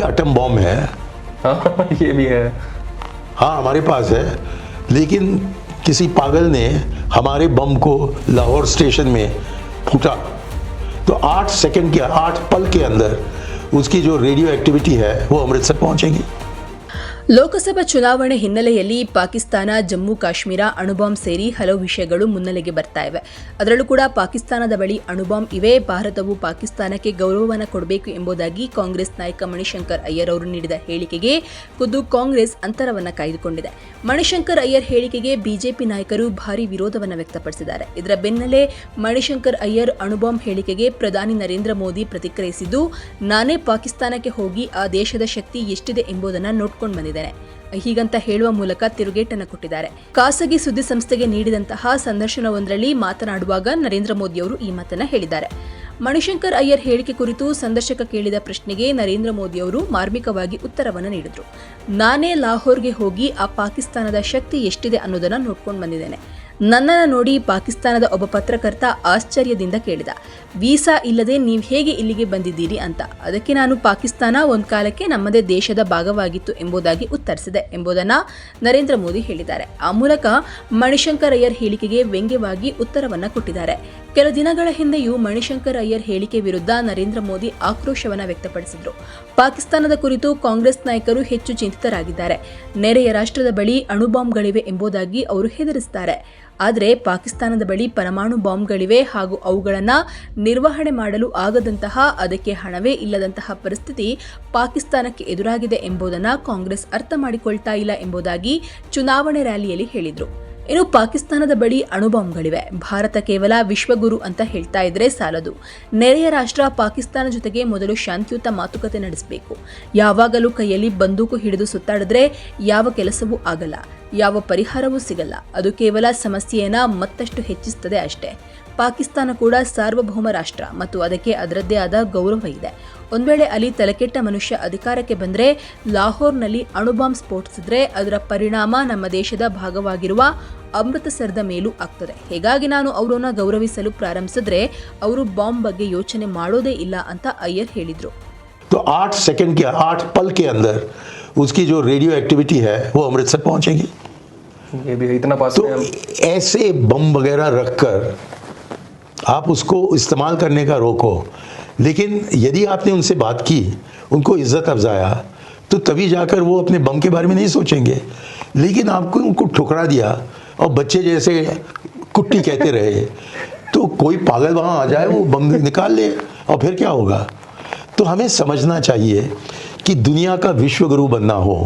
कि atom bomb है। हाँ ये भी है। हाँ हमारे पास है। लेकिन किसी पागल ने हमारे बम को लाहौर स्टेशन में फूटा। तो आठ सेकंड के आठ पल के अंदर उसकी जो रेडियो एक्टिविटी है वो अमृतसर पहुंचेगी। ಲೋಕಸಭಾ ಚುನಾವಣೆ ಹಿನ್ನೆಲೆಯಲ್ಲಿ ಪಾಕಿಸ್ತಾನ, ಜಮ್ಮು, ಕಾಶ್ಮೀರ ಅಣುಬಾಂಬ್ ಸೇರಿ ಹಲವು ವಿಷಯಗಳು ಮುನ್ನೆಲೆಗೆ ಬರ್ತಾ ಇವೆ. ಅದರಲ್ಲೂ ಕೂಡ ಪಾಕಿಸ್ತಾನದ ಬಳಿ ಅಣುಬಾಂಬ್ ಇವೆ. ಭಾರತವು ಪಾಕಿಸ್ತಾನಕ್ಕೆ ಗೌರವವನ್ನು ಕೊಡಬೇಕು ಎಂಬುದಾಗಿ ಕಾಂಗ್ರೆಸ್ ನಾಯಕ ಮಣಿಶಂಕರ್ ಅಯ್ಯರ್ ಅವರು ನೀಡಿದ ಹೇಳಿಕೆಗೆ ಖುದ್ದು ಕಾಂಗ್ರೆಸ್ ಅಂತರವನ್ನು ಕಾಯ್ದುಕೊಂಡಿದೆ. ಮಣಿಶಂಕರ್ ಅಯ್ಯರ್ ಹೇಳಿಕೆಗೆ ಬಿಜೆಪಿ ನಾಯಕರು ಭಾರಿ ವಿರೋಧವನ್ನು ವ್ಯಕ್ತಪಡಿಸಿದ್ದಾರೆ. ಇದರ ಬೆನ್ನಲ್ಲೇ ಮಣಿಶಂಕರ್ ಅಯ್ಯರ್ ಅಣುಬಾಂಬ್ ಹೇಳಿಕೆಗೆ ಪ್ರಧಾನಿ ನರೇಂದ್ರ ಮೋದಿ ಪ್ರತಿಕ್ರಿಯಿಸಿದ್ದು, ನಾನೇ ಪಾಕಿಸ್ತಾನಕ್ಕೆ ಹೋಗಿ ಆ ದೇಶದ ಶಕ್ತಿ ಎಷ್ಟಿದೆ ಎಂಬುದನ್ನು ನೋಡ್ಕೊಂಡು ಬಂದಿದ್ದೇನೆ ಹೀಗಂತ ಹೇಳುವ ಮೂಲಕ ತಿರುಗೇಟನ್ನು ಕೊಟ್ಟಿದ್ದಾರೆ. ಖಾಸಗಿ ಸುದ್ದಿ ಸಂಸ್ಥೆಗೆ ನೀಡಿದಂತಹ ಸಂದರ್ಶನವೊಂದರಲ್ಲಿ ಮಾತನಾಡುವಾಗ ನರೇಂದ್ರ ಮೋದಿ ಅವರು ಈ ಮಾತನ್ನ ಹೇಳಿದ್ದಾರೆ. ಮಣಿಶಂಕರ್ ಅಯ್ಯರ್ ಹೇಳಿಕೆ ಕುರಿತು ಸಂದರ್ಶಕ ಕೇಳಿದ ಪ್ರಶ್ನೆಗೆ ನರೇಂದ್ರ ಮೋದಿ ಅವರು ಮಾರ್ಮಿಕವಾಗಿ ಉತ್ತರವನ್ನು ನೀಡಿದರು. ನಾನೇ ಲಾಹೋರ್ಗೆ ಹೋಗಿ ಆ ಪಾಕಿಸ್ತಾನದ ಶಕ್ತಿ ಎಷ್ಟಿದೆ ಅನ್ನೋದನ್ನ ನೋಡ್ಕೊಂಡು ಬಂದಿದ್ದೇನೆ. ನನ್ನನ್ನು ನೋಡಿ ಪಾಕಿಸ್ತಾನದ ಒಬ್ಬ ಪತ್ರಕರ್ತ ಆಶ್ಚರ್ಯದಿಂದ ಕೇಳಿದ, ವೀಸಾ ಇಲ್ಲದೆ ನೀವು ಹೇಗೆ ಇಲ್ಲಿಗೆ ಬಂದಿದ್ದೀರಿ ಅಂತ? ಅದಕ್ಕೆ ನಾನು ಪಾಕಿಸ್ತಾನ ಒಂದು ಕಾಲಕ್ಕೆ ನಮ್ಮದೇ ದೇಶದ ಭಾಗವಾಗಿತ್ತು ಎಂಬುದಾಗಿ ಉತ್ತರಿಸಿದೆ, ಎಂಬುದನ್ನು ನರೇಂದ್ರ ಮೋದಿ ಹೇಳಿದ್ದಾರೆ. ಆ ಮೂಲಕ ಮಣಿಶಂಕರ್ ಅಯ್ಯರ್ ಹೇಳಿಕೆಗೆ ವ್ಯಂಗ್ಯವಾಗಿ ಉತ್ತರವನ್ನು ಕೊಟ್ಟಿದ್ದಾರೆ. ಕೆಲ ದಿನಗಳ ಹಿಂದೆಯೂ ಮಣಿಶಂಕರ್ ಅಯ್ಯರ್ ಹೇಳಿಕೆ ವಿರುದ್ಧ ನರೇಂದ್ರ ಮೋದಿ ಆಕ್ರೋಶವನ್ನು ವ್ಯಕ್ತಪಡಿಸಿದರು. ಪಾಕಿಸ್ತಾನದ ಕುರಿತು ಕಾಂಗ್ರೆಸ್ ನಾಯಕರು ಹೆಚ್ಚು ಚಿಂತಿತರಾಗಿದ್ದಾರೆ. ನೆರೆಯ ರಾಷ್ಟ್ರದ ಬಳಿ ಅಣುಬಾಂಬ್ಗಳಿವೆ ಎಂಬುದಾಗಿ ಅವರು ಹೆದರಿಸುತ್ತಾರೆ ಆದರೆ ಪಾಕಿಸ್ತಾನದ ಬಳಿ ಪರಮಾಣು ಬಾಂಬ್ಗಳಿವೆ ಹಾಗೂ ಅವುಗಳನ್ನು ನಿರ್ವಹಣೆ ಮಾಡಲು ಆಗದಂತಹ ಅದಕ್ಕೆ ಹಣವೇ ಇಲ್ಲದಂತಹ ಪರಿಸ್ಥಿತಿ ಪಾಕಿಸ್ತಾನಕ್ಕೆ ಎದುರಾಗಿದೆ ಎಂಬುದನ್ನು ಕಾಂಗ್ರೆಸ್ ಅರ್ಥ ಮಾಡಿಕೊಳ್ತಾ ಇಲ್ಲ ಎಂಬುದಾಗಿ ಚುನಾವಣೆ ರ್ಯಾಲಿಯಲ್ಲಿ ಹೇಳಿದರು. ಇನ್ನು ಪಾಕಿಸ್ತಾನದ ಬಳಿ ಅಣುಬಾಂಬ್ಗಳಿವೆ ಭಾರತ ಕೇವಲ ವಿಶ್ವಗುರು ಅಂತ ಹೇಳ್ತಾ ಇದ್ರೆ ಸಾಲದು. ನೆರೆಯ ರಾಷ್ಟ್ರ ಪಾಕಿಸ್ತಾನ ಜೊತೆಗೆ ಮೊದಲು ಶಾಂತಿಯುತ ಮಾತುಕತೆ ನಡೆಸಬೇಕು. ಯಾವಾಗಲೂ ಕೈಯಲ್ಲಿ ಬಂದೂಕು ಹಿಡಿದು ಸುತ್ತಾಡಿದ್ರೆ ಯಾವ ಕೆಲಸವೂ ಆಗಲ್ಲ. ಯಾವ ಪರಿಹಾರವೂ ಸಿಗಲ್ಲ. ಅದು ಕೇವಲ ಸಮಸ್ಯೆಯನ್ನ ಮತ್ತಷ್ಟು ಹೆಚ್ಚಿಸುತ್ತದೆ ಅಷ್ಟೇ. ಪಾಕಿಸ್ತಾನ ಕೂಡ ಸಾರ್ವಭೌಮ ರಾಷ್ಟ್ರ ಮತ್ತು ಅದಕ್ಕೆ ಅದರದ್ದೇ ಆದ ಗೌರವ ಇದೆ. ಒಂದು ವೇಳೆ ಅಲ್ಲಿ ತಲೆಕೆಟ್ಟ ಮನುಷ್ಯ ಅಧಿಕಾರಕ್ಕೆ ಬಂದ್ರೆ, ಲಾಹೋರ್ನಲ್ಲಿ ಅಣುಬಾಂಬ್ ಸ್ಫೋಟಿಸಿದ್ರೆ ಅದರ ಪರಿಣಾಮ ನಮ್ಮ ದೇಶದ ಭಾಗವಾಗಿರುವ ಅಮೃತಸರದ ಮೇಲೂ ಆಗ್ತದೆ. ಹೀಗಾಗಿ ನಾನು ಅವರನ್ನು ಗೌರವಿಸಲು ಪ್ರಾರಂಭಿಸಿದ್ರೆ, ಅವರು ಬಾಂಬ್ ಬಗ್ಗೆ ಯೋಚನೆ ಮಾಡೋದೇ ಇಲ್ಲ ಅಂತ ಅಯ್ಯರ್ ಹೇಳಿದ್ರು. तो आठ सेकंड के आठ पल के अंदर उसकी जो रेडियो एक्टिविटी है वो अमृतसर पहुंचेगी। ये भी इतना पास तो ऐसे बम वगैरह रखकर आप उसको इस्तेमाल करने का रोको। लेकिन यदि आपने उनसे बात की उनको इज़्ज़त अफजाया तो तभी जाकर वो अपने बम के बारे में नहीं सोचेंगे। लेकिन आपको उनको ठुकरा दिया और बच्चे जैसे कुट्टी कहते रहे तो कोई पागल वहाँ आ जाए वो बम निकाल ले और फिर क्या होगा? तो हमें समझना चाहिए कि दुनिया का विश्वगुरु बनना हो